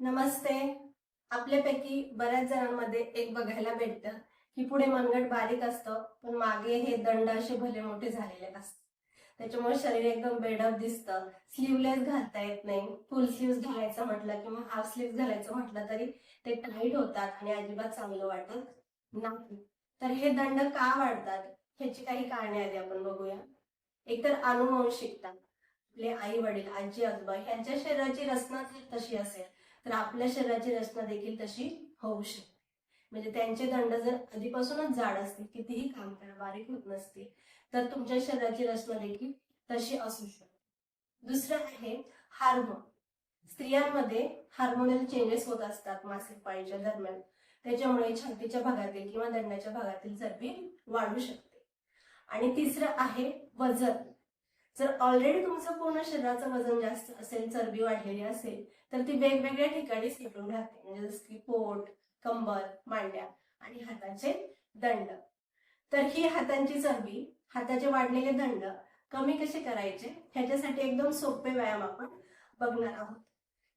नमस्ते. आपल्यापैकी बऱ्याच जणांमध्ये एक बघायला भेटतं की पुढे मनगट बारीक असतं पण मागे हे दंड असे भले मोठे झालेले असतात. त्याच्यामुळे शरीर एकदम बेडअप दिसतं. स्लीवलेस घालता येत नाही. फुल स्लीव्ह घालायचं म्हटलं किंवा हाफ स्लीव्ह घालायचं म्हटलं तरी ते टाईट होतात आणि अजिबात चांगलं वाटत नाही. तर हे दंड का वाढतात ह्याची काही कारणे आधी आपण बघूया. एकतर अनुवंशिकता. आपले आई वडील आजी आजोबा ह्यांच्या शरीराची रचना तशी असेल तर आपल्या शरीराची रचना देखील तशी होऊ शकते. म्हणजे त्यांचे दंड जर आधीपासूनच जाड असतील कितीही काम करा बारीक होत नसतील तर तुमच्या शरीराची रचना देखील तशी असू शकते. दुसरं आहे हार्मोन. स्त्रियांमध्ये हार्मोनल चेंजेस होत असतात मासिक पाळीच्या दरम्यान. त्याच्यामुळे छातीच्या भागातील किंवा दंडाच्या भागातील चरबी वाढू शकते. आणि तिसरं आहे वजन. जर ऑलरेडी तुमचं पूर्ण शरीराचं वजन जास्त असेल चरबी वाढलेली असेल तर ती वेगवेगळ्या ठिकाणी साठून राहते. म्हणजे जसं की पोट कंबर मांड्या आणि हाताचे दंड. तर ही हातांची चरबी हाताचे वाढलेले दंड कमी कसे करायचे? ह्याच्यासाठी एकदम सोपे व्यायाम आपण बघणार आहोत.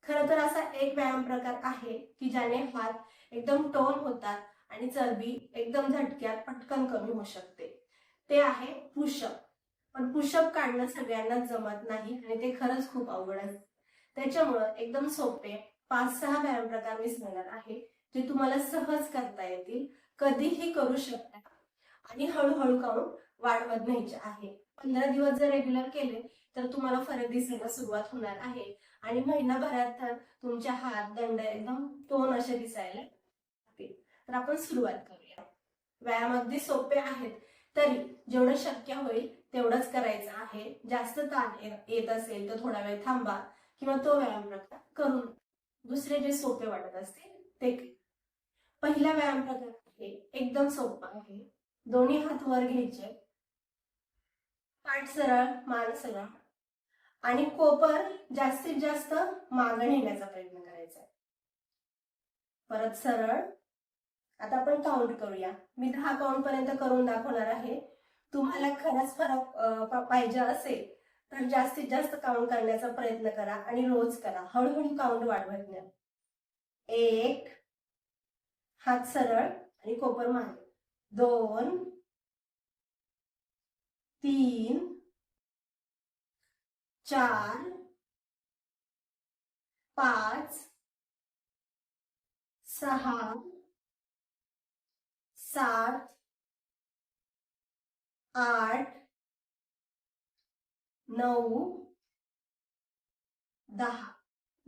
खरं तर असा एक व्यायाम प्रकार आहे की ज्याने हात एकदम टोन होतात आणि चरबी एकदम झटक्यात पटकन कमी होऊ शकते. ते आहे पुषप पण पुशअप काढणं सगळ्यांनाच जमत नाही आणि ते खरंच खूप अवघड असतं. त्याच्यामुळं एकदम सोपे पाच सहा व्यायाम प्रकार मी सांगणार आहे जे तुम्हाला सहज करता येतील. कधीही करू शकता. आणि हळूहळू काढून वाढवत न्यायचे आहे. पंधरा दिवस जर रेग्युलर केले तर तुम्हाला फरक दिसायला सुरुवात होणार आहे. आणि महिनाभरात तर तुमच्या हात दंड एकदम टोन असे दिसायला तर आपण सुरुवात करूया. व्यायाम अगदी सोपे आहेत. तरी जेवढं शक्य होईल तेवढंच करायचं आहे. जास्त ताण येत असेल तर थोडा वेळ थांबा किंवा तो व्यायाम प्रकार करून दुसरे जे सोपे वाटत असतील ते पहिला व्यायाम प्रकार आहे एकदम सोपा आहे. दोन्ही हात वर घ्यायचे. पाठ सरळ मान सरळ. आणि कोपर जास्तीत जास्त मागं नेण्याचा प्रयत्न करायचा. आहे परत सरळ. आता आपण काउंट करूया. मी दहा काउंट पर्यंत करून दाखवणार आहे. तुम्हाला खरंच फरक पाहिजे असेल तर जास्तीत जास्त काउंट करण्याचा प्रयत्न करा आणि रोज करा. हळूहळू काउंट वाढवत न्या एक हात सरळ आणि कोपर मागे. दोन तीन चार पाच सहा सात आठ नऊ दहा.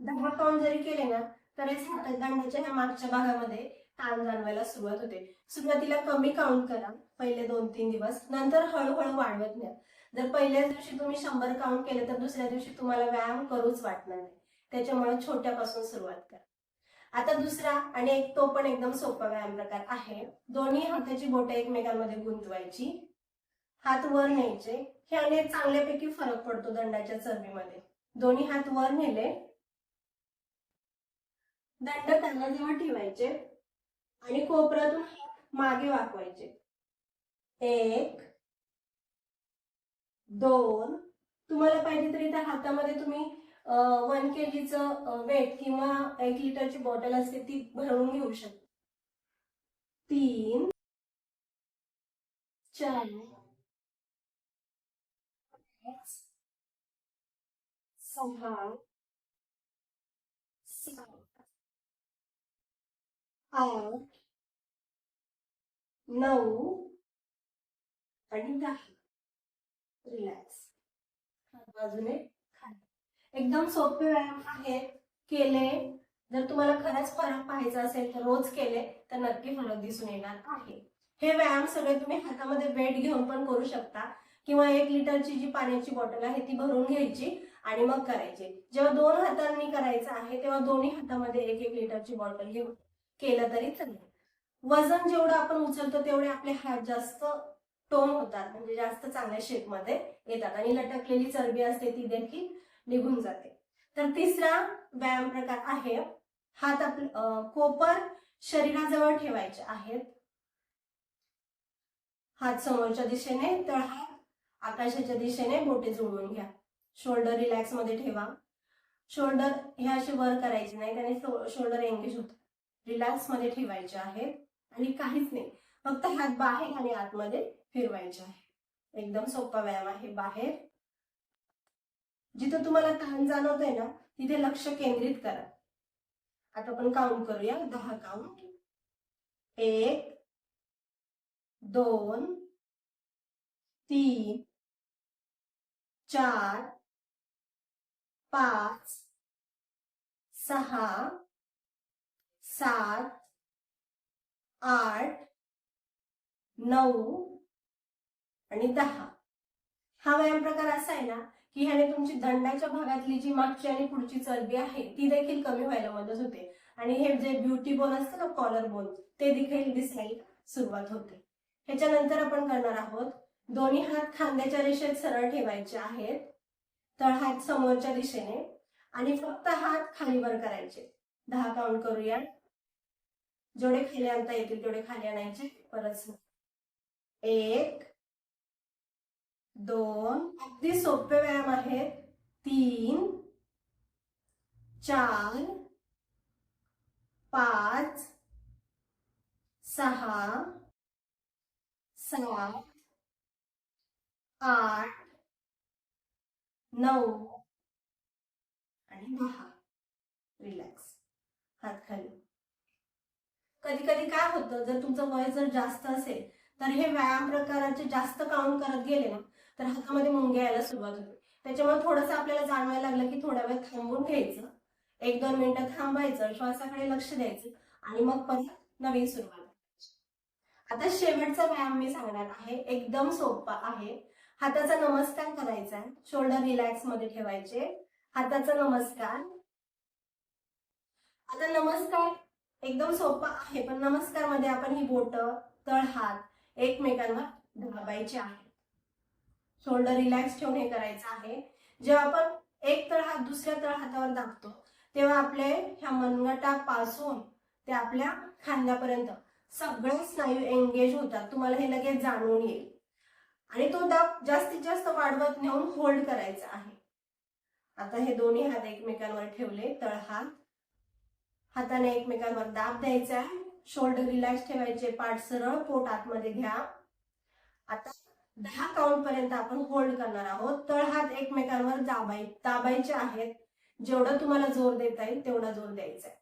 दहा काउंट जरी केले ना तरीच हातदंडाच्या ह्या मागच्या भागामध्ये ताण जाणवायला सुरुवात होते. सुरुवातीला कमी काउंट करा. पहिले दोन तीन दिवस. नंतर हळूहळू वाढवत न्या. जर पहिल्याच दिवशी तुम्ही शंभर काउंट केले तर दुसऱ्या दिवशी तुम्हाला व्यायाम करूच वाटणार नाही. त्याच्यामुळे छोट्यापासून सुरुवात करा. आता दुसरा आणि एक तो पण एकदम सोपा व्यायाम प्रकार आहे. दोन्ही हाताची बोटे एकमेकांमध्ये गुंतवायची. हात वर न्यायचे ह्याने चांगल्यापैकी फरक पडतो दंडाच्या चरबीमध्ये. दोन्ही हात वर नेले. दंड त्यांना जेव्हा ठेवायचे आणि कोपऱ्यातून मागे वाकवायचे. एक दोन तुम्हाला पाहिजे तरी त्या हातामध्ये तुम्ही वन के जीचं वेट किंवा एक लिटरची बॉटल असते ती भरून घेऊ शकता. तीन चार पाच, सहा सात आठ नऊ आणि दहा रिलॅक्स बाजूने खाली एकदम सोपे व्यायाम आहेत. केले. जर तुम्हाला खरंच फरक पाहायचा असेल तर रोज केले तर नक्की फरक दिसून येणार आहे. हे व्यायाम सगळे तुम्ही हातामध्ये वेट घेऊन पण करू शकता. किंवा एक लिटरची जी पाण्याची बॉटल आहे ती भरून घ्यायची. आणि मग करायचे. जेव्हा दोन हातांनी करायचं आहे तेव्हा दोन्ही हातामध्ये एक एक लिटरची बॉटल घेऊन केलं तरी चालेल. वजन जेवढं आपण उचलतो तेवढे आपले हात जास्त टोन होतात म्हणजे जास्त चांगल्या शेपमध्ये येतात. आणि लटकलेली चरबी असते ती देखील निघून जाते. तर तिसरा व्यायाम प्रकार आहे हात आपले कोपर शरीराजवळ ठेवायचे आहेत. हात समोरच्या दिशेने तर हात आकाशाच्या दिशेने बोटे जुळवून घ्या. शोल्डर रिलॅक्समध्ये ठेवा. शोल्डर हे असे वर करायचे नाही त्याने शोल्डर एंगेज होत रिलॅक्समध्ये ठेवायचे आहेत आणि काहीच नाही. फक्त हात बाहेर आणि आतमध्ये फिरवायचे आहे. एकदम सोपा व्यायाम आहे बाहेर. जिथं तुम्हाला ताण जाणवतोय ना तिथे लक्ष केंद्रित करा. आता आपण काउंट करूया. दहा काउंट एक दोन तीन चार पाच सहा सात आठ नऊ आणि दहा. हा व्यायाम प्रकार असा आहे ना की ह्याने तुमची दंडाच्या भागातली जी मागची आणि पुढची चरबी आहे ती देखील कमी व्हायला मदत होते. आणि हे जे ब्युटी बोन असतं ना कॉलर बोन ते देखील दिसायला सुरुवात होते. ह्याच्यानंतर आपण करणार आहोत दोन्ही हात खांद्याच्या रेषेत सरळ ठेवायचे आहेत. हात समोरच्या दिशेने आणि फक्त हात खाली वर करायचे. दहा काउंट करूया. जेवढे खाली आणता येतील तेवढे खाली आणायचे. परत एक दोन अगदी सोपे व्यायाम आहेत. तीन चार पाच सहा सात आठ नऊ. आणि दहा. रिलॅक्स हात खाली. कधी कधी काय होतं जर तुमचं वय जर जास्त असेल तर हे व्यायाम प्रकाराचे जास्त काउंट करत गेले ना तर हातामध्ये मुंग्या यायला सुरुवात होते. त्याच्यामुळे थोडंसं आपल्याला जाणवायला लागलं की थोड्या वेळ थांबून घ्यायचं. एक दोन मिनिटं थांबायचं श्वासाकडे लक्ष द्यायचं आणि मग परत नवीन सुरुवात करायची. आता शेवटचा व्यायाम मी सांगणार आहे. एकदम सोपा आहे. हाताचा नमस्कार करायचा. आहे शोल्डर रिलॅक्समध्ये ठेवायचे. हाताचा नमस्कार. आता नमस्कार एकदम सोपा आहे पण नमस्कारमध्ये आपण ही बोट तळ हात एकमेकांवर दाबायचे आहे शोल्डर रिलॅक्स ठेवून हे करायचं आहे. जेव्हा आपण एक तळ हात दुसऱ्या तळ हातावर दाबतो तेव्हा आपले ह्या मनगटापासून ते आपल्या खांद्यापर्यंत सगळे स्नायू एंगेज होतात. तुम्हाला हे लगेच जाणून येईल. आणि तो दाब जास्तीत जास्त वाढवत नेऊन होल्ड करायचा आहे. आता हे दोन्ही हात एकमेकांवर ठेवले तळ हात हाताने एकमेकांवर दाब द्यायचा आहे. शोल्डर रिलॅक्स ठेवायचे पाठ सरळ पोट आतमध्ये घ्या. आता दहा काउंट पर्यंत आपण होल्ड करणार आहोत. तळ हात एकमेकांवर दाबाय दाबायचे आहेत. जेवढं तुम्हाला जोर देता येईल तेवढा जोर द्यायचा आहे.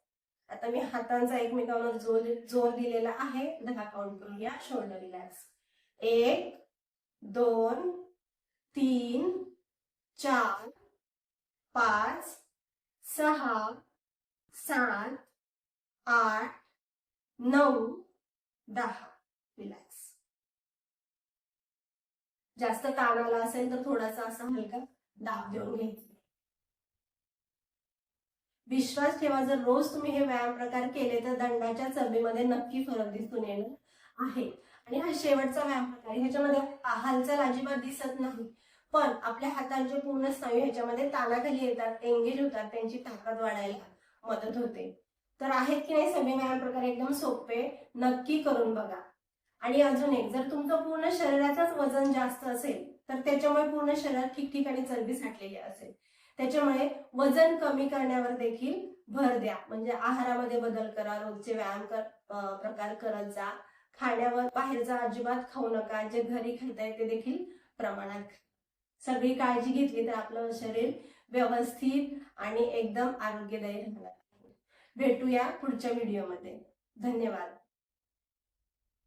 आता मी हातांचा एकमेकांवर जोर जोर दिलेला आहे. दहा काउंट करूया. शोल्डर रिलॅक्स एक दोन तीन चार पाच सहा सात आठ नऊ दहा. रिलॅक्स जास्त ताण आला असेल तर थोडासा असा हलका दाब देऊन घ्यायचा विश्वास ठेवा जर रोज तुम्ही हे व्यायाम प्रकार केले तर दंडाच्या चरबीमध्ये नक्की फरक दिसून येणार आहे. आणि हा शेवटचा व्यायाम प्रकार ह्याच्यामध्ये हालचाल अजिबात दिसत नाही. पण आपल्या हातांचे पूर्ण स्नायू ह्याच्यामध्ये तानाखाली येतात एंगेज होतात त्यांची ताकद वाढायला मदत होते. तर आहेत की नाही सगळे व्यायाम प्रकार एकदम सोपे? नक्की करून बघा. आणि अजून एक जर तुमचं पूर्ण शरीराचंच वजन जास्त असेल तर त्याच्यामुळे पूर्ण शरीर ठिकठिकाणी चरबी साठलेली असेल. त्याच्यामुळे वजन कमी करण्यावर देखील भर द्या. म्हणजे आहारामध्ये बदल करा रोजचे व्यायाम कर प्रकार करत जा. खाण्यावर बाहेरचा अजिबात खाऊ नका. जे घरी खाताय ते देखील प्रमाणात सगळी काळजी घेतली तर आपलं शरीर व्यवस्थित आणि एकदम आरोग्यदायी राहणार भेटूया पुढच्या व्हिडिओमध्ये धन्यवाद.